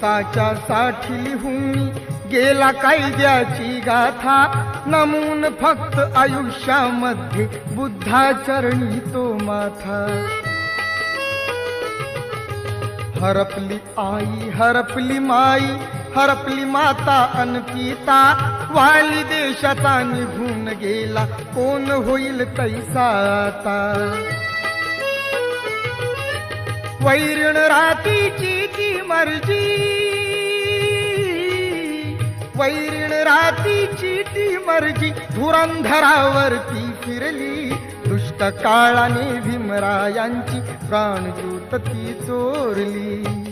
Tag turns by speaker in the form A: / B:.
A: हिताच्या साठी लिहून, गेला कायद्याची गाथा, नमून फक्त आयुष्यामध्ये बुद्धाचरणी तो माथा. हरपली आई, हरपली माई, हरपली माता अन पिता वाली देशाचा निघून गेला, कोण होईल तैसा आता? वैरण रातीची ती मर्ज़ी वैरण रातीची ती मर्जी धुरंधरावरती फिरली. दुष्ट काळाने भीमरायांची प्राणज्योत ती चोरली.